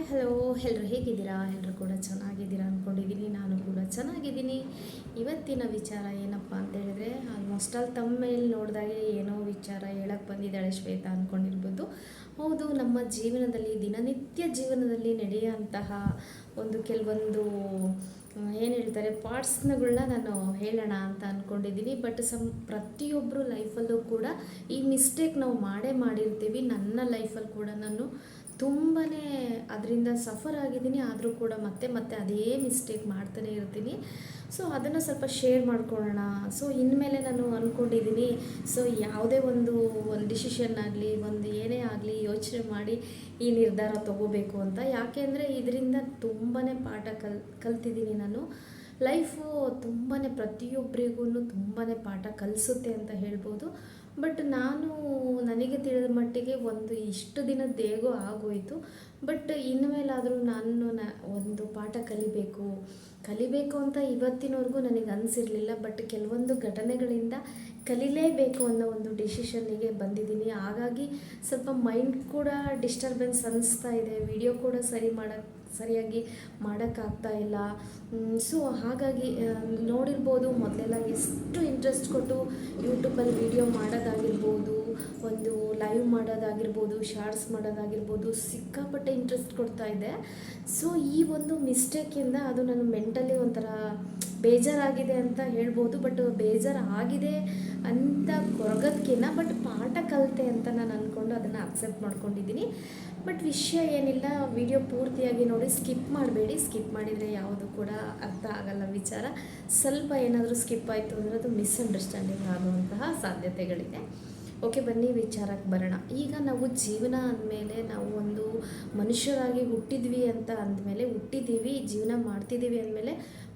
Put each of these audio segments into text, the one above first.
Hi hello ಎಲ್ಲರೂ ಹೇಗಿದ್ದೀರಾ? ಎಲ್ಲರೂ ಕೂಡ ಚೆನ್ನಾಗಿದ್ದೀರಾ ಅಂದ್ಕೊಂಡಿದ್ದೀನಿ ನಾನು ಕೂಡ ಚೆನ್ನಾಗಿದ್ದೀನಿ. ಇವತ್ತಿನ ವಿಚಾರ ಏನಪ್ಪ ಅಂತ ಹೇಳಿದ್ರೆ ಆಲ್ಮೋಸ್ಟ್ ಆಲ್ ತಮ್ಮ ನೋಡಿದಾಗೆ ಏನೋ ವಿಚಾರ ಹೇಳಕ್ಕೆ ಬಂದಿದ್ದಾಳೆ ಶ್ವೇತಾ ಅಂದ್ಕೊಂಡಿರ್ಬೋದು ಹೌದು, ನಮ್ಮ ಜೀವನದಲ್ಲಿ, ದಿನನಿತ್ಯ ಜೀವನದಲ್ಲಿ ನಡೆಯುವಂತಹ ಒಂದು ಕೆಲವೊಂದು ಏನು ಹೇಳ್ತಾರೆ ಪಾರ್ಟ್ಸ್ನಗಳನ್ನ ನಾನು ಹೇಳೋಣ ಅಂತ ಅಂದ್ಕೊಂಡಿದ್ದೀನಿ ಬಟ್ ಸಮ್ ಪ್ರತಿಯೊಬ್ಬರು ಲೈಫಲ್ಲೂ ಕೂಡ ಈ ಮಿಸ್ಟೇಕ್ ನಾವು ಮಾಡೇ ಮಾಡಿರ್ತೀವಿ. ನನ್ನ ಲೈಫಲ್ಲಿ ಕೂಡ ನಾನು ತುಂಬಾ ಅದರಿಂದ ಸಫರ್ ಆಗಿದ್ದೀನಿ, ಆದರೂ ಕೂಡ ಮತ್ತೆ ಮತ್ತೆ ಅದೇ ಮಿಸ್ಟೇಕ್ ಮಾಡ್ತಾನೆ ಇರ್ತೀನಿ. ಸೊ ಅದನ್ನು ಸ್ವಲ್ಪ ಶೇರ್ ಮಾಡ್ಕೊಳ್ಳೋಣ. ಸೊ ಇನ್ಮೇಲೆ ನಾನು ಅಂದ್ಕೊಂಡಿದ್ದೀನಿ ಸೊ ಯಾವುದೇ ಒಂದು ಒಂದು ಡಿಸಿಷನ್ ಆಗಲಿ, ಒಂದು ಏನೇ ಆಗಲಿ ಯೋಚನೆ ಮಾಡಿ ಈ ನಿರ್ಧಾರ ತಗೋಬೇಕು ಅಂತ. ಯಾಕೆಂದರೆ ಇದರಿಂದ ತುಂಬಾ ಪಾಠ ಕಲ್ ಕಲ್ತಿದ್ದೀನಿ ನಾನು. ಲೈಫು ತುಂಬಾ ಪ್ರತಿಯೊಬ್ಬರಿಗೂ ತುಂಬಾ ಪಾಠ ಕಲಿಸುತ್ತೆ ಅಂತ ಹೇಳ್ಬೋದು. ಬಟ್ ನಾನು ನನಗೆ ತಿಳಿದ ಮಟ್ಟಿಗೆ ಒಂದು ಇಷ್ಟು ದಿನದ ಹೇಗೋ ಆಗೋಯಿತು. ಬಟ್ ಇನ್ನು ಮೇಲಾದರೂ ನಾನು ನ, ಒಂದು ಪಾಠ ಕಲಿಬೇಕು. ಕಲಿಬೇಕು ಅಂತ ಇವತ್ತಿನವರೆಗೂ ನನಗೆ ಅನಿಸಿರಲಿಲ್ಲ ಬಟ್ ಕೆಲವೊಂದು ಘಟನೆಗಳಿಂದ ಕಲಿಲೇಬೇಕು ಅನ್ನೋ ಒಂದು ಡಿಸಿಷನ್ನಿಗೆ ಬಂದಿದ್ದೀನಿ. ಹಾಗಾಗಿ ಸ್ವಲ್ಪ ಮೈಂಡ್ ಕೂಡ ಡಿಸ್ಟರ್ಬೆನ್ಸ್ ಅನ್ನಿಸ್ತಾ ಇದೆ. ವಿಡಿಯೋ ಕೂಡ ಸರಿ ಮಾಡೋಕ್ಕೆ ಸರಿಯಾಗಿ ಮಾಡೋಕ್ಕಾಗ್ತಾ ಇಲ್ಲ. ಸೊ ಹಾಗಾಗಿ ನೋಡಿರ್ಬೋದು ಮೊದಲೆಲ್ಲ ಎಷ್ಟು ಇಂಟ್ರೆಸ್ಟ್ ಕೊಟ್ಟು ಯೂಟ್ಯೂಬಲ್ಲಿ ವಿಡಿಯೋ ಮಾಡೋದಾಗಿರ್ಬೋದು, ಒಂದು ಲೈವ್ ಮಾಡೋದಾಗಿರ್ಬೋದು ಶಾರ್ಟ್ಸ್ ಮಾಡೋದಾಗಿರ್ಬೋದು, ಸಿಕ್ಕಾಪಟ್ಟೆ ಇಂಟ್ರೆಸ್ಟ್ ಕೊಡ್ತಾ ಇದ್ದೆ ಸೊ ಈ ಒಂದು ಮಿಸ್ಟೇಕಿಂದ ಅದು ನಾನು ಮೆಂಟಲಿ ಒಂಥರ ಬೇಜಾರಾಗಿದೆ ಅಂತ ಹೇಳ್ಬೋದು. ಬಟ್ ಬೇಜಾರಾಗಿದೆ ಅಂತ ಕೊರಗೋದಕ್ಕಿಂತ ಬಟ್ ಪಾಠ ಕಲಿತೆ ಅಂತ ನಾನು ಅಂದ್ಕೊಂಡು ಅದನ್ನು ಅಕ್ಸೆಪ್ಟ್ ಮಾಡ್ಕೊಂಡಿದ್ದೀನಿ. ಬಟ್ ವಿಷಯ ಏನಿಲ್ಲ ವಿಡಿಯೋ ಪೂರ್ತಿಯಾಗಿ ನೋಡಿ ಸ್ಕಿಪ್ ಮಾಡಬೇಡಿ. ಸ್ಕಿಪ್ ಮಾಡಿದರೆ ಯಾವುದು ಕೂಡ ಅರ್ಥ ಆಗಲ್ಲ ವಿಚಾರ. ಸ್ವಲ್ಪ ಏನಾದರೂ ಸ್ಕಿಪ್ ಆಯಿತು ಅಂದರೆ ಅದು ಮಿಸ್ಅಂಡರ್ಸ್ಟ್ಯಾಂಡಿಂಗ್ ಆಗುವಂತಹ ಸಾಧ್ಯತೆಗಳಿದೆ. ಓಕೆ ಬನ್ನಿ, ವಿಚಾರಕ್ಕೆ ಬರೋಣ. ಈಗ ನಾವು ಜೀವನ ಅಂದಮೇಲೆ ನಾವು ಒಂದು ಮನುಷ್ಯರಾಗಿ ಹುಟ್ಟಿದ್ವಿ ಅಂತ ಅಂದಮೇಲೆ, ಹುಟ್ಟಿದ್ದೀವಿ, ಜೀವನ ಮಾಡ್ತಿದ್ದೀವಿ ಅಂದಮೇಲೆ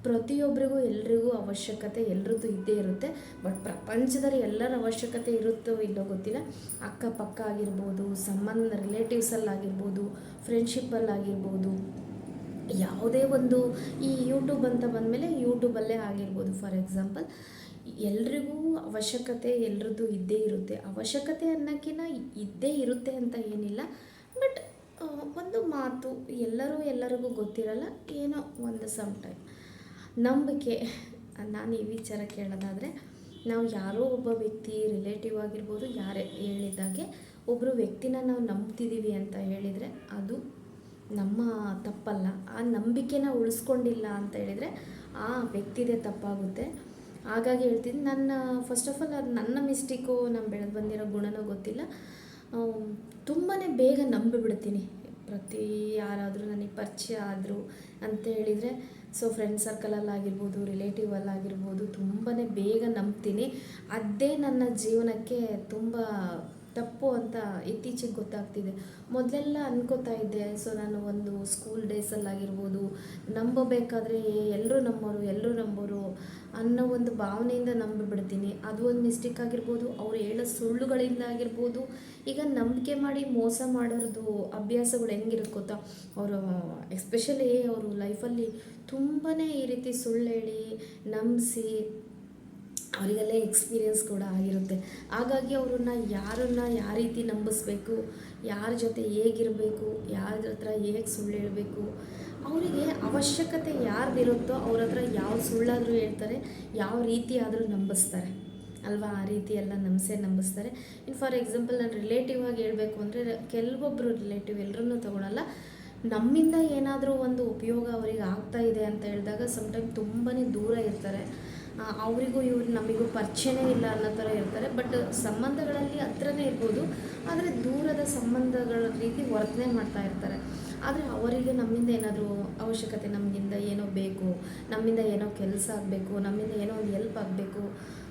ಪ್ರತಿಯೊಬ್ಬರಿಗೂ ಎಲ್ರಿಗೂ ಅವಶ್ಯಕತೆ ಎಲ್ರದ್ದು ಇದ್ದೇ ಇರುತ್ತೆ. ಬಟ್ ಪ್ರಪಂಚದಲ್ಲಿ ಎಲ್ಲರ ಅವಶ್ಯಕತೆ ಇರುತ್ತೋ ಇಲ್ಲೋ ಗೊತ್ತಿಲ್ಲ. ಅಕ್ಕಪಕ್ಕ ಆಗಿರ್ಬೋದು ಸಂಬಂಧ ರಿಲೇಟಿವ್ಸಲ್ಲಾಗಿರ್ಬೋದು ಫ್ರೆಂಡ್ಶಿಪ್ಪಲ್ಲಾಗಿರ್ಬೋದು ಯಾವುದೇ ಒಂದು ಈ ಯೂಟ್ಯೂಬ್ ಅಂತ ಬಂದಮೇಲೆ ಯೂಟ್ಯೂಬಲ್ಲೇ ಆಗಿರ್ಬೋದು. ಫಾರ್ ಎಕ್ಸಾಂಪಲ್ ಎಲ್ರಿಗೂ ಅವಶ್ಯಕತೆ ಎಲ್ರದ್ದು ಇದ್ದೇ ಇರುತ್ತೆ. ಅವಶ್ಯಕತೆ ಅನ್ನೋಕ್ಕಿನ್ನ ಇದ್ದೇ ಇರುತ್ತೆ ಅಂತ ಏನಿಲ್ಲ. ಬಟ್ ಒಂದು ಮಾತು ಎಲ್ಲರೂ ಎಲ್ಲರಿಗೂ ಗೊತ್ತಿರಲ್ಲ, ಏನೋ ಒಂದು ಸಮ್ ಟೈಮ್ ನಂಬಿಕೆ ನಾನು ಈ ವಿಚಾರ ಕೇಳೋದಾದರೆ, ನಾವು ಯಾರೋ ಒಬ್ಬ ವ್ಯಕ್ತಿ ರಿಲೇಟಿವ್ ಆಗಿರ್ಬೋದು, ಯಾರೇ ಹೇಳಿದಾಗೆ ಒಬ್ಬರು ವ್ಯಕ್ತಿನ ನಾವು ನಂಬ್ತಿದ್ದೀವಿ ಅಂತ ಹೇಳಿದರೆ, ಅದು ನಮ್ಮ ತಪ್ಪಲ್ಲ. ಆ ನಂಬಿಕೆನ ಉಳಿಸ್ಕೊಂಡಿಲ್ಲ ಅಂತ ಹೇಳಿದರೆ, ಆ ವ್ಯಕ್ತಿದೇ ತಪ್ಪಾಗುತ್ತೆ. ಹಾಗಾಗಿ ಹೇಳ್ತೀನಿ, ನನ್ನ ಫಸ್ಟ್ ಆಫ್ ಆಲ್ ಅದು ನನ್ನ ಮಿಸ್ಟೇಕು ನಾನು ಬೆಳೆದು ಬಂದಿರೋ ಗುಣನೋ ಗೊತ್ತಿಲ್ಲ. ತುಂಬಾ ಬೇಗ ನಂಬಿಬಿಡ್ತೀನಿ ಪ್ರತಿ ಯಾರಾದರೂ ನನಗೆ ಪರಿಚಯ ಆದರು ಅಂತ ಹೇಳಿದರೆ ಸೊ ಫ್ರೆಂಡ್ ಸರ್ಕಲಲ್ಲಾಗಿರ್ಬೋದು ರಿಲೇಟಿವಲ್ಲಾಗಿರ್ಬೋದು ತುಂಬಾ ಬೇಗ ನಂಬ್ತೀನಿ. ಅದೇ ನನ್ನ ಜೀವನಕ್ಕೆ ತುಂಬ ತಪ್ಪು ಅಂತ ಇತ್ತೀಚೆಗೆ ಗೊತ್ತಾಗ್ತಿದೆ. ಮೊದಲೆಲ್ಲ ಅನ್ಕೋತಾ ಇದ್ದೆ, ಸೊ ನಾನು ಒಂದು ಸ್ಕೂಲ್ ಡೇಸಲ್ಲಾಗಿರ್ಬೋದು ನಂಬಬೇಕಾದ್ರೆ ಎಲ್ಲರೂ ನಂಬೋರು ಎಲ್ಲರೂ ನಂಬೋರು ಅನ್ನೋ ಒಂದು ಭಾವನೆಯಿಂದ ನಂಬಿಬಿಡ್ತೀನಿ. ಅದು ಒಂದು ಮಿಸ್ಟೇಕ್ ಆಗಿರ್ಬೋದು, ಅವ್ರು ಹೇಳೋ ಸುಳ್ಳುಗಳಿಂದ ಆಗಿರ್ಬೋದು. ಈಗ ನಂಬಿಕೆ ಮಾಡಿ ಮೋಸ ಮಾಡೋರದು ಅಭ್ಯಾಸಗಳು ಹೆಂಗಿರುತ್ತೆ ಗೊತ್ತಾ? ಅವರು ಎಸ್ಪೆಷಲಿ ಅವರು ಲೈಫಲ್ಲಿ ತುಂಬಾ ಈ ರೀತಿ ಸುಳ್ಳು ಹೇಳಿ ನಂಬಿಸಿ ಅವರಿಗೆಲ್ಲ ಎಕ್ಸ್ಪೀರಿಯನ್ಸ್ ಕೂಡ ಆಗಿರುತ್ತೆ. ಹಾಗಾಗಿ ಅವ್ರನ್ನ ಯಾರನ್ನ ಯಾವ ರೀತಿ ನಂಬಿಸ್ಬೇಕು, ಯಾರ ಜೊತೆ ಹೇಗಿರಬೇಕು, ಯಾರ ಹತ್ರ ಹೇಗೆ ಸುಳ್ಳು ಹೇಳಬೇಕು, ಅವರಿಗೆ ಅವಶ್ಯಕತೆ ಯಾರ್ದಿರುತ್ತೋ ಅವ್ರ ಹತ್ರ ಯಾವ ಸುಳ್ಳಾದರೂ ಹೇಳ್ತಾರೆ, ಯಾವ ರೀತಿ ಆದರೂ ನಂಬಿಸ್ತಾರೆ. ಅಲ್ವಾ? ಆ ರೀತಿ ಎಲ್ಲ ನಂಬಿಸೇ ನಂಬಿಸ್ತಾರೆ. ಇನ್ನು ಫಾರ್ ಎಕ್ಸಾಂಪಲ್ ನಾನು ರಿಲೇಟಿವ್ ಆಗಿ ಹೇಳಬೇಕು ಅಂದರೆ ಕೆಲವೊಬ್ಬರು ರಿಲೇಟಿವ್ ಎಲ್ಲರನ್ನೂ ತಗೊಳಲ್ಲ. ನಮ್ಮಿಂದ ಏನಾದರೂ ಒಂದು ಉಪಯೋಗ ಅವರಿಗೆ ಆಗ್ತಾ ಇದೆ ಅಂತ ಹೇಳಿದಾಗ ಸಮ್ಟೈಮ್ ತುಂಬಾ ದೂರ ಇರ್ತಾರೆ. ಅವರಿಗೂ ಇವ್ರು ನಮಗೂ ಪರಿಚಯನೇ ಇಲ್ಲ ಅನ್ನೋ ಥರ ಇರ್ತಾರೆ. ಬಟ್ ಸಂಬಂಧಗಳಲ್ಲಿ ಹತ್ರನೇ ಇರ್ಬೋದು, ಆದರೆ ದೂರದ ಸಂಬಂಧಗಳ ರೀತಿ ವರ್ತನೆ ಮಾಡ್ತಾ ಇರ್ತಾರೆ. ಆದರೆ ಅವರಿಗೆ ನಮ್ಮಿಂದ ಏನಾದರೂ ಅವಶ್ಯಕತೆ ನಮಗಿಂದ ಏನೋ ಬೇಕು, ನಮ್ಮಿಂದ ಏನೋ ಕೆಲಸ ಆಗಬೇಕು, ನಮ್ಮಿಂದ ಏನೋ ಒಂದು ಹೆಲ್ಪ್ ಆಗಬೇಕು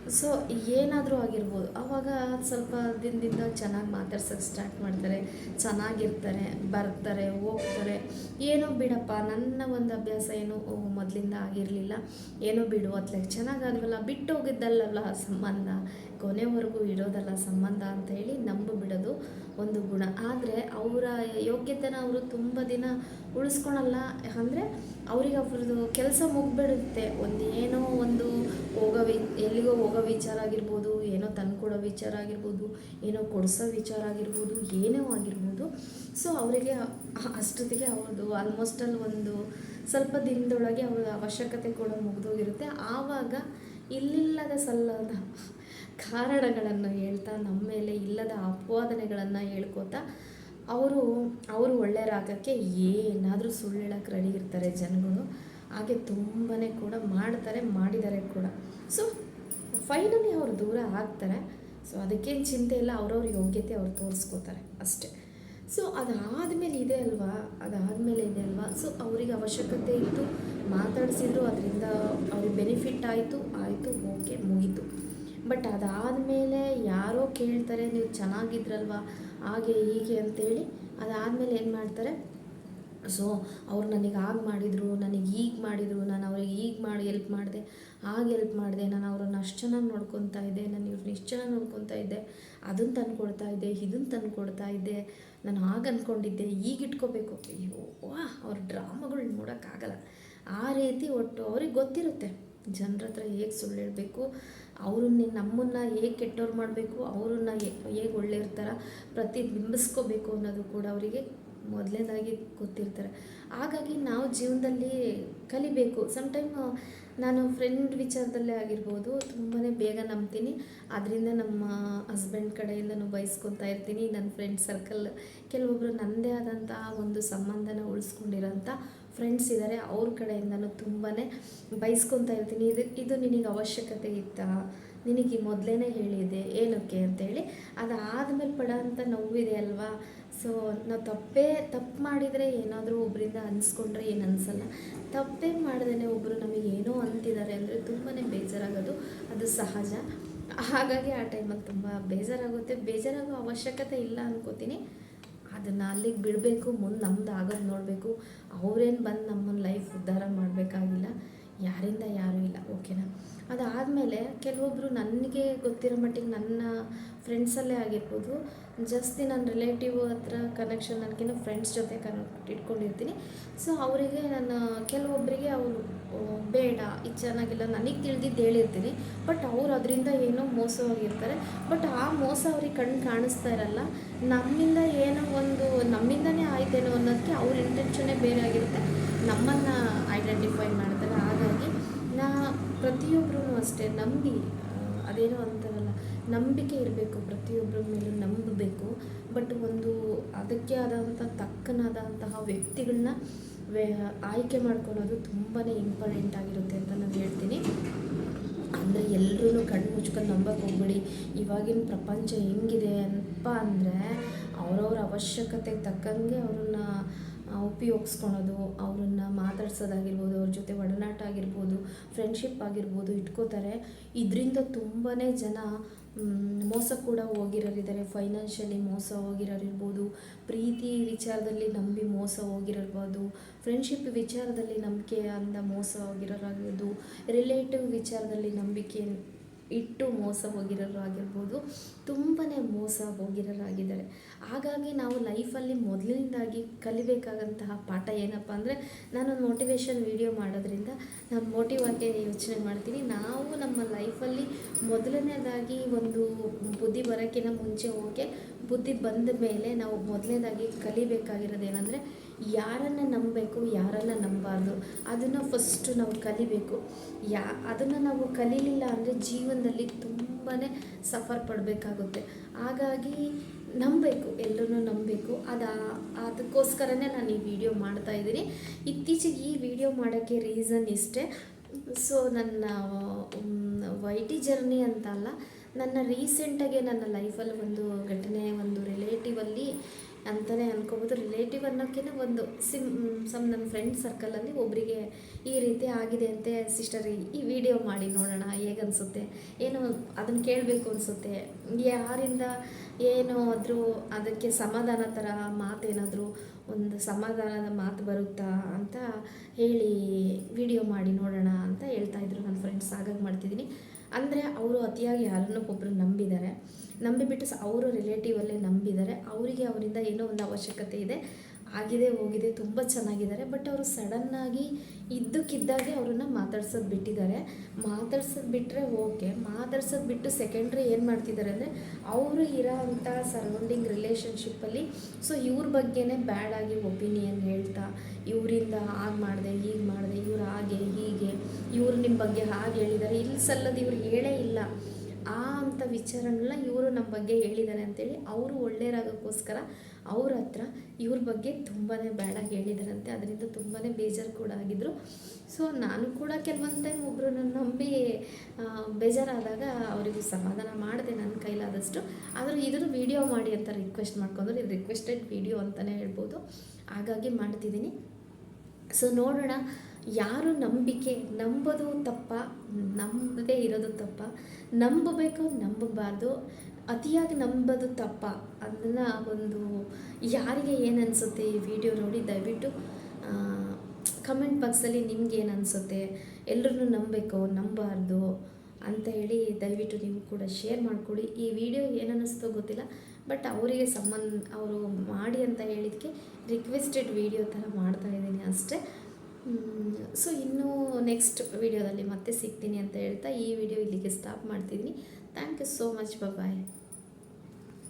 ಸೊ ಏನಾದರೂ ಆಗಿರ್ಬೋದು. ಆವಾಗ ಸ್ವಲ್ಪ ದಿನದಿಂದ ಚೆನ್ನಾಗಿ ಮಾತಾಡ್ಸೋಕ್ಕೆ ಸ್ಟಾರ್ಟ್ ಮಾಡ್ತಾರೆ. ಚೆನ್ನಾಗಿರ್ತಾರೆ, ಬರ್ತಾರೆ, ಹೋಗ್ತಾರೆ. ಏನೋ ಬಿಡಪ್ಪ, ನನ್ನ ಒಂದು ಅಭ್ಯಾಸ ಏನು ಮೊದಲಿಂದ ಆಗಿರಲಿಲ್ಲ. ಏನೋ ಬಿಡು ಅತ್ಲಾಗ ಚೆನ್ನಾಗಾದ್ವಲ್ಲ, ಬಿಟ್ಟು ಹೋಗಿದ್ದಲ್ಲಲ್ಲ, ಸಂಬಂಧ. ಕೊನೆವರೆಗೂ ಇರೋದಲ್ಲ ಸಂಬಂಧ ಅಂತ ಹೇಳಿ ನಂಬಿಬಿಡೋದು ಒಂದು ಗುಣ. ಆದರೆ ಅವರ ಯೋಗ್ಯತೆನ ಅವರು ತುಂಬ ದಿನ ಉಳಿಸ್ಕೊಳಲ್ಲ. ಅಂದರೆ ಅವ್ರಿಗೆ ಅವ್ರದ್ದು ಕೆಲಸ ಮುಗ್ಬಿಡುತ್ತೆ ಒಂದು ಏನೋ ಒಂದು ಹೋಗೋ ಎಲ್ಲಿಗೋ ಹೋಗೋ ವಿಚಾರ ಆಗಿರ್ಬೋದು, ಏನೋ ತಂದ್ಕೊಡೋ ವಿಚಾರ ಆಗಿರ್ಬೋದು, ಏನೋ ಕೊಡಿಸೋ ವಿಚಾರ ಆಗಿರ್ಬೋದು, ಏನೋ ಆಗಿರ್ಬೋದು. ಸೊ ಅವರಿಗೆ ಅಷ್ಟೊತ್ತಿಗೆ ಅವ್ರದ್ದು ಆಲ್ಮೋಸ್ಟ್ ಅಲ್ಲಿ ಒಂದು ಸ್ವಲ್ಪ ದಿನದೊಳಗೆ ಅವ್ರ ಅವಶ್ಯಕತೆ ಕೂಡ ಮುಗಿದೋಗಿರುತ್ತೆ. ಆವಾಗ ಇಲ್ಲಿಲ್ಲದ ಸಲ್ಲದ ಕಾರಣಗಳನ್ನು ಹೇಳ್ತಾ ನಮ್ಮ ಮೇಲೆ ಇಲ್ಲದ ಅಪವಾದನೆಗಳನ್ನು ಹೇಳ್ಕೋತಾ ಅವರು ಅವರು ಒಳ್ಳೆಯರಾಗಕ್ಕೆ ಏನಾದರೂ ಸುಳ್ಳು ಹೇಳಕ್ಕೆ ರೆಡಿ ಇರ್ತಾರೆ ಜನಗಳು. ಹಾಗೆ ತುಂಬಾ ಕೂಡ ಮಾಡ್ತಾರೆ ಮಾಡಿದ್ದಾರೆ ಕೂಡ. ಸೊ ಫೈನಲಿ ಅವರು ದೂರ ಆಗ್ತಾರೆ. ಸೊ ಅದಕ್ಕೇನು ಚಿಂತೆ ಇಲ್ಲ, ಅವ್ರವ್ರ ಯೋಗ್ಯತೆ ಅವ್ರು ತೋರಿಸ್ಕೋತಾರೆ ಅಷ್ಟೇ. ಸೊ ಅದಾದಮೇಲೆ ಇದೆ ಅಲ್ವಾ? ಅದಾದಮೇಲೆ ಇದೆ ಅಲ್ವಾ? ಸೊ ಅವ್ರಿಗೆ ಅವಶ್ಯಕತೆ ಇತ್ತು, ಮಾತಾಡಿಸಿದ್ರು, ಅದರಿಂದ ಅವ್ರಿಗೆ ಬೆನಿಫಿಟ್ ಆಯಿತು ಆಯಿತು ಓಕೆ ಮುಗೀತು. ಬಟ್ ಅದಾದಮೇಲೆ ಯಾರೋ ಕೇಳ್ತಾರೆ, ನೀವು ಚೆನ್ನಾಗಿದ್ರಲ್ವಾ? ಹಾಗೆ, ಹೀಗೆ ಅಂತೇಳಿ. ಅದಾದಮೇಲೆ ಏನು ಮಾಡ್ತಾರೆ? ಸೊ ಅವ್ರು ನನಗೆ ಆಗ ಮಾಡಿದರು, ನನಗೆ ಈಗ ಮಾಡಿದರು, ನಾನು ಅವ್ರಿಗೆ ಈಗ ಮಾಡಿ ಎಲ್ಪ್ ಮಾಡಿದೆ ಆಗ ಎಲ್ಪ್ ಮಾಡಿದೆ, ನಾನು ಅವ್ರನ್ನ ಅಷ್ಟು ಚೆನ್ನಾಗಿ ನೋಡ್ಕೊತಾ ಇದ್ದೆ, ನಾನು ಇವ್ರನ್ನ ಇಷ್ಟು ಚೆನ್ನಾಗಿ ನೋಡ್ಕೊತಾ ಇದ್ದೆ ಅದನ್ನು ತಂದ್ಕೊಡ್ತಾ ಇದ್ದೆ ಇದನ್ನು ತಂದ್ಕೊಡ್ತಾ ಇದ್ದೆ, ನಾನು ಆಗ ಅಂದ್ಕೊಂಡಿದ್ದೆ ಈಗ ಇಟ್ಕೋಬೇಕು. ಅಯ್ಯೋ ವಾ ಅವ್ರ ಡ್ರಾಮಾಗಳು ನೋಡೋಕ್ಕಾಗಲ್ಲ. ಆ ರೀತಿ ಒಟ್ಟು ಅವ್ರಿಗೆ ಗೊತ್ತಿರುತ್ತೆ. ಜನರ ಹತ್ರ ಹೇಗೆ ಸುಳ್ಳು ಹೇಳಬೇಕು ಅವ್ರನ್ನ ನಮ್ಮನ್ನು ಹೇಗೆ ಕೆಟ್ಟವ್ರು ಮಾಡಬೇಕು? ಅವ್ರನ್ನ ಹೇಗೆ ಒಳ್ಳೆ ಇರ್ತಾರ ಪ್ರತಿಬಿಂಬಿಸ್ಕೋಬೇಕು ಅನ್ನೋದು ಕೂಡ ಅವರಿಗೆ ಮೊದಲನೇದಾಗಿ ಗೊತ್ತಿರ್ತಾರೆ. ಹಾಗಾಗಿ ನಾವು ಜೀವನದಲ್ಲಿ ಕಲಿಬೇಕು. ಸಮ್ಟೈಮ್ ನಾನು ಫ್ರೆಂಡ್ ವಿಚಾರದಲ್ಲೇ ಆಗಿರ್ಬೋದು ತುಂಬಾ ಬೇಗ ನಂಬ್ತೀನಿ. ಅದರಿಂದ ನಮ್ಮ ಹಸ್ಬೆಂಡ್ ಕಡೆಯಿಂದನೂ ಬಯಸ್ಕೊತಾ ಇರ್ತೀನಿ. ನನ್ನ ಫ್ರೆಂಡ್ ಸರ್ಕಲ್ ಕೆಲವೊಬ್ಬರು ನನ್ನದೇ ಆದಂತಹ ಒಂದು ಸಂಬಂಧನ ಉಳಿಸ್ಕೊಂಡಿರೋಂಥ ಫ್ರೆಂಡ್ಸ್ ಇದ್ದಾರೆ ಅವ್ರ ಕಡೆಯಿಂದಲೂ ತುಂಬಾ ಬಯಸ್ಕೊತಾ ಇರ್ತೀನಿ ಇದು ಇದು ನಿನಗೆ ಅವಶ್ಯಕತೆ ಇತ್ತಾ, ನಿನಗೆ ಮೊದಲೇ ಹೇಳಿದೆ, ಏನಕ್ಕೆ ಅಂತೇಳಿ. ಅದಾದಮೇಲೆ ಪಡೋಂಥ ನೋವಿದೆ ಅಲ್ವಾ? ಸೊ ನಾವು ತಪ್ಪೇ, ತಪ್ಪು ಮಾಡಿದರೆ ಏನಾದರೂ ಒಬ್ಬರಿಂದ ಅನಿಸ್ಕೊಂಡ್ರೆ ಏನು ಅನಿಸಲ್ಲ. ತಪ್ಪೇ ಮಾಡ್ದೇ ಒಬ್ಬರು ನಮಗೆ ಏನೋ ಅಂತಿದ್ದಾರೆ ಅಂದರೆ ತುಂಬಾ ಬೇಜಾರಾಗೋದು, ಅದು ಸಹಜ. ಹಾಗಾಗಿ ಆ ಟೈಮಲ್ಲಿ ತುಂಬ ಬೇಜಾರಾಗುತ್ತೆ. ಬೇಜಾರಾಗೋ ಅವಶ್ಯಕತೆ ಇಲ್ಲ ಅನ್ಕೋತೀನಿ. ಅದನ್ನು ಅಲ್ಲಿಗೆ ಬಿಡಬೇಕು ಮುಂದೆ ನಮ್ದು ಆಗೋದು ನೋಡಬೇಕು. ಅವ್ರೇನು ಬಂದು ನಮ್ಮನ್ನು ಲೈಫ್ ಉದ್ಧಾರ ಮಾಡಬೇಕಾಗಿಲ್ಲ. ಯಾರಿಂದ ಯಾರೂ ಇಲ್ಲ ಓಕೆನಾ ಅದಾದಮೇಲೆ ಕೆಲವೊಬ್ಬರು ನನಗೆ ಗೊತ್ತಿರೋ ಮಟ್ಟಿಗೆ ನನ್ನ ಫ್ರೆಂಡ್ಸಲ್ಲೇ ಆಗಿರ್ಬೋದು. ಜಾಸ್ತಿ ನನ್ನ ರಿಲೇಟಿವ್ ಹತ್ರ ಕನೆಕ್ಷನ್ ನನಗಿನ್ನ ಫ್ರೆಂಡ್ಸ್ ಜೊತೆ ಕನೆಕ್ಟ್ ಇಟ್ಕೊಂಡಿರ್ತೀನಿ. ಸೊ ಅವರಿಗೆ ನಾನು ಕೆಲವೊಬ್ಬರಿಗೆ ಅವರು ಬೇಡ, ಇದು ಚೆನ್ನಾಗಿಲ್ಲ, ನನಗೆ ತಿಳಿದಿದ್ದು ಹೇಳಿರ್ತೀನಿ. ಬಟ್ ಅವ್ರು ಅದರಿಂದ ಏನೋ ಮೋಸವಾಗಿರ್ತಾರೆ ಬಟ್ ಆ ಮೋಸ ಅವ್ರಿಗೆ ಕಣ್ಣು ಕಾಣಿಸ್ತಾ ಇರಲ್ಲ. ನಮ್ಮಿಂದ ಏನೋ ಒಂದು, ನಮ್ಮಿಂದನೇ ಆಯ್ತೇನೋ ಅನ್ನೋದಕ್ಕೆ ಅವ್ರ ಇಂಟೆನ್ಷನ್ನೇ ಬೇರೆ ಆಗಿರುತ್ತೆ. ನಮ್ಮನ್ನು ಐಡೆಂಟಿಫೈ ನಾ ಪ್ರತಿಯೊಬ್ಬರೂ ಅಷ್ಟೇ, ನಂಬಿ ಅದೇನೋ ಅಂತಾರಲ್ಲ. ನಂಬಿಕೆ ಇರಬೇಕು ಪ್ರತಿಯೊಬ್ಬರ ಮೇಲೂ ನಂಬಬೇಕು. ಬಟ್ ಒಂದು ಅದಕ್ಕೆ ಆದಂಥ ತಕ್ಕನಾದಂತಹ ವ್ಯಕ್ತಿಗಳನ್ನ ವೇ ಆಯ್ಕೆ ಮಾಡ್ಕೊಳ್ಳೋದು ತುಂಬಾ ಇಂಪಾರ್ಟೆಂಟ್ ಆಗಿರುತ್ತೆ ಅಂತ ನಾನು ಹೇಳ್ತೀನಿ. ಅಂದರೆ ಎಲ್ಲರೂ ಕಣ್ಣು ಮುಚ್ಕೊಂಡು ನಂಬಕ್ಕೆ ಹೋಗ್ಬೇಡಿ. ಇವಾಗಿನ ಪ್ರಪಂಚ ಹೆಂಗಿದೆ ಅಂತ ಅಂದರೆ ಅವರವ್ರ ಅವಶ್ಯಕತೆಗೆ ತಕ್ಕಂಗೆ ಅವ್ರನ್ನ ಉಪಯೋಗಿಸ್ಕೊಳೋದು, ಅವ್ರನ್ನ ಮಾತಾಡ್ಸೋದಾಗಿರ್ಬೋದು, ಅವ್ರ ಜೊತೆ ಒಡನಾಟ ಆಗಿರ್ಬೋದು ಫ್ರೆಂಡ್ಶಿಪ್ ಆಗಿರ್ಬೋದು ಇಟ್ಕೋತಾರೆ. ಇದರಿಂದ ತುಂಬಾ ಜನ ಮೋಸ ಕೂಡ ಹೋಗಿರೋರಿದ್ದಾರೆ. ಫೈನಾನ್ಷಿಯಲಿ ಮೋಸ ಹೋಗಿರೋರಿರ್ಬೋದು, ಪ್ರೀತಿ ವಿಚಾರದಲ್ಲಿ ನಂಬಿ ಮೋಸ ಹೋಗಿರಬಹುದು ಫ್ರೆಂಡ್ಶಿಪ್ ವಿಚಾರದಲ್ಲಿ ನಂಬಿಕೆ ಅಂದ ಮೋಸ ಹೋಗಿರೋರಾಗಿರ್ಬೋದು ರಿಲೇಟಿವ್ ವಿಚಾರದಲ್ಲಿ ನಂಬಿಕೆ ಇಟ್ಟು ಮೋಸ ಹೋಗಿರೋರು ಆಗಿರ್ಬೋದು ತುಂಬಾ ಮೋಸ ಹೋಗಿರೋರಾಗಿದ್ದಾರೆ. ಹಾಗಾಗಿ ನಾವು ಲೈಫಲ್ಲಿ ಮೊದಲಿನಿಂದಾಗಿ ಕಲಿಬೇಕಾದಂತಹ ಪಾಠ ಏನಪ್ಪ ಅಂದರೆ, ನಾನು ಮೋಟಿವೇಶನ್ ವೀಡಿಯೋ ಮಾಡೋದ್ರಿಂದ ನಾನು ಮೋಟಿವ್ ಆಗಿ ಯೋಚನೆ ಮಾಡ್ತೀನಿ. ನಾವು ನಮ್ಮ ಲೈಫಲ್ಲಿ ಮೊದಲನೇದಾಗಿ ಒಂದು ಬುದ್ಧಿ ಬರೋಕ್ಕಿಂತ ಮುಂಚೆ ಹೋಗಿ, ಬುದ್ಧಿ ಬಂದ ಮೇಲೆ ನಾವು ಮೊದಲನೇದಾಗಿ ಕಲಿಬೇಕಾಗಿರೋದು ಏನಂದರೆ, ಯಾರನ್ನು ನಂಬಬೇಕು, ಯಾರನ್ನು ನಂಬಾರ್ದು ಅದನ್ನು ಫಸ್ಟು ನಾವು ಕಲಿಬೇಕು. ಯಾ, ಅದನ್ನು ನಾವು ಕಲೀಲಿಲ್ಲ ಅಂದರೆ ಜೀವನದಲ್ಲಿ ತುಂಬಾ ಸಫರ್ ಪಡಬೇಕಾಗುತ್ತೆ. ಹಾಗಾಗಿ ನಂಬಬೇಕು ಎಲ್ಲರೂ ನಂಬಬೇಕು. ಅದು, ಅದಕ್ಕೋಸ್ಕರನೇ ನಾನು ಈ ವಿಡಿಯೋ ಮಾಡ್ತಾ ಇದ್ದೀನಿ. ಇತ್ತೀಚೆಗೆ ಈ ವಿಡಿಯೋ ಮಾಡೋಕ್ಕೆ ರೀಸನ್ ಇಷ್ಟೇ. ಸೊ, ನನ್ನ ವೈ ಟಿ ಜರ್ನಿ ಅಂತ ಅಲ್ಲ ನನ್ನ ರೀಸೆಂಟಾಗೆ ನನ್ನ ಲೈಫಲ್ಲಿ ಒಂದು ಘಟನೆ, ಒಂದು ರಿಲೇಟಿವಲ್ಲಿ ಅಂತಲೇ ಅನ್ಕೋಬೋದು. ರಿಲೇಟಿವ್ ಅನ್ನೋಕ್ಕಿಂತ ಒಂದು ಸಿಮ್, ಸಮ್ ನನ್ನ ಫ್ರೆಂಡ್ ಸರ್ಕಲಲ್ಲಿ ಒಬ್ಬರಿಗೆ ಈ ರೀತಿ ಆಗಿದೆ ಅಂತೆ ಸಿಸ್ಟರ್ ಈ ವಿಡಿಯೋ ಮಾಡಿ ನೋಡೋಣ ಹೇಗನ್ಸುತ್ತೆ ಏನು ಅದನ್ನು ಕೇಳಬೇಕು ಅನಿಸುತ್ತೆ. ಯಾರಿಂದ ಏನು ಆದರೂ ಅದಕ್ಕೆ ಸಮಾಧಾನ ಥರ ಮಾತೇನಾದರೂ, ಒಂದು ಸಮಾಧಾನದ ಮಾತು ಬರುತ್ತಾ ಅಂತ ಹೇಳಿ ವಿಡಿಯೋ ಮಾಡಿ ನೋಡೋಣ ಅಂತ ಹೇಳ್ತಾಯಿದ್ರು ನನ್ನ ಫ್ರೆಂಡ್ಸ್ ಹಾಗಾಗಿ ಮಾಡ್ತಿದ್ದೀನಿ. ಅಂದರೆ ಅವರು ಅತಿಯಾಗಿ ಯಾರನ್ನೋ ಒಬ್ಬರು ನಂಬಿದ್ದಾರೆ. ನಂಬಿಬಿಟ್ಟು ಸ ಅವರು ರಿಲೇಟಿವಲ್ಲೇ ನಂಬಿದ್ದಾರೆ. ಅವರಿಗೆ ಅವರಿಂದ ಏನೋ ಒಂದು ಅವಶ್ಯಕತೆ ಇದೆ. ಆಗಿದೆ, ಹೋಗಿದೆ, ತುಂಬ ಚೆನ್ನಾಗಿದ್ದಾರೆ. ಬಟ್ ಅವರು ಸಡನ್ನಾಗಿ ಇದ್ದಕ್ಕಿದ್ದಾಗೆ ಅವ್ರನ್ನ ಮಾತಾಡ್ಸೋದು ಬಿಟ್ಟಿದ್ದಾರೆ. ಮಾತಾಡ್ಸೋದು ಬಿಟ್ಟರೆ ಓಕೆ ಮಾತಾಡ್ಸೋದು ಬಿಟ್ಟು ಸೆಕೆಂಡ್ರಿ ಏನು ಮಾಡ್ತಿದ್ದಾರೆ ಅಂದರೆ ಅವರು ಇರೋ ಅಂಥ ಸರೌಂಡಿಂಗ್ ರಿಲೇಷನ್ಶಿಪ್ಪಲ್ಲಿ ಸೊ ಇವ್ರ ಬಗ್ಗೆನೇ ಬ್ಯಾಡ್ ಆಗಿ ಒಪಿನಿಯನ್ ಹೇಳ್ತಾ, ಇವರಿಂದ ಹಾಗೆ ಮಾಡಿದೆ, ಹೀಗೆ ಮಾಡಿದೆ, ಇವ್ರು ಹಾಗೆ, ಹೀಗೆ, ಇವ್ರು ನಿಮ್ಮ ಬಗ್ಗೆ ಹಾಗೆ ಹೇಳಿದ್ದಾರೆ. ಇಲ್ಲಿ ಸಲ್ಲದು ಇವ್ರು ಹೇಳೇ ಇಲ್ಲ. ಅಂಥ ವಿಚಾರನೆಲ್ಲ ಇವರು ನಮ್ಮ ಬಗ್ಗೆ ಹೇಳಿದ್ದಾರೆ ಅಂತೇಳಿ ಅವರು ಒಳ್ಳೆಯರಾಗೋಕ್ಕೋಸ್ಕರ ಅವ್ರ ಹತ್ರ ಇವ್ರ ಬಗ್ಗೆ ತುಂಬಾ ಬ್ಯಾಡಾಗಿ ಹೇಳಿದಾರಂತೆ ಅದರಿಂದ ತುಂಬಾ ಬೇಜಾರು ಕೂಡ ಆಗಿದ್ರು. ಸೊ ನಾನು ಕೂಡ ಕೆಲವೊಂದು ಟೈಮ್ ಒಬ್ಬರು ನನ್ನ ನಂಬಿ ಬೇಜಾರಾದಾಗ ಅವರಿಗೆ ಸಮಾಧಾನ ಮಾಡಿದೆ ನನ್ನ ಕೈಲಾದಷ್ಟು. ಆದರೂ ಇದ್ರ ವಿಡಿಯೋ ಮಾಡಿ ಅಂತ ರಿಕ್ವೆಸ್ಟ್ ಮಾಡ್ಕೊಂಡ್ರು. ಇದು ರಿಕ್ವೆಸ್ಟೆಡ್ ವಿಡಿಯೋ ಅಂತಲೇ ಹೇಳ್ಬೋದು. ಹಾಗಾಗಿ ಮಾಡ್ತಿದ್ದೀನಿ. ಸೊ ನೋಡೋಣ. ಯಾರು ನಂಬಿಕೆ ನಂಬೋದು ತಪ್ಪ, ನಂಬದೇ ಇರೋದು ತಪ್ಪ, ನಂಬಬೇಕು ನಂಬಬಾರ್ದು, ಅತಿಯಾಗಿ ನಂಬೋದು ತಪ್ಪ ಅದನ್ನು ಒಂದು ಯಾರಿಗೆ ಏನು ಅನಿಸುತ್ತೆ ಈ ವಿಡಿಯೋ ನೋಡಿ, ದಯವಿಟ್ಟು ಕಮೆಂಟ್ ಬಾಕ್ಸಲ್ಲಿ ನಿಮ್ಗೆ ಏನು ಅನಿಸುತ್ತೆ ಎಲ್ಲರನ್ನೂ ನಂಬಬೇಕು, ನಂಬಬಾರ್ದು ಅಂತ ಹೇಳಿ ದಯವಿಟ್ಟು ನೀವು ಕೂಡ ಶೇರ್ ಮಾಡಿಕೊಡಿ ಈ ವಿಡಿಯೋ ಏನು ಅನ್ನಿಸ್ತೋ ಗೊತ್ತಿಲ್ಲ ಬಟ್ ಅವರಿಗೆ ಸಂಬಂಧ, ಅವರು ಮಾಡಿ ಅಂತ ಹೇಳಿದಕ್ಕೆ ರಿಕ್ವೆಸ್ಟೆಡ್ ವಿಡಿಯೋ ಥರ ಮಾಡ್ತಾ ಇದ್ದೀನಿ ಅಷ್ಟೇ. ಸೊ ಇನ್ನೂ ನೆಕ್ಸ್ಟ್ ವಿಡಿಯೋದಲ್ಲಿ ಮತ್ತೆ ಸಿಗ್ತೀನಿ ಅಂತ ಹೇಳ್ತಾ ಈ ವಿಡಿಯೋ ಇಲ್ಲಿಗೆ ಸ್ಟಾಪ್ ಮಾಡ್ತಿದ್ದೀನಿ. Thank you so much bye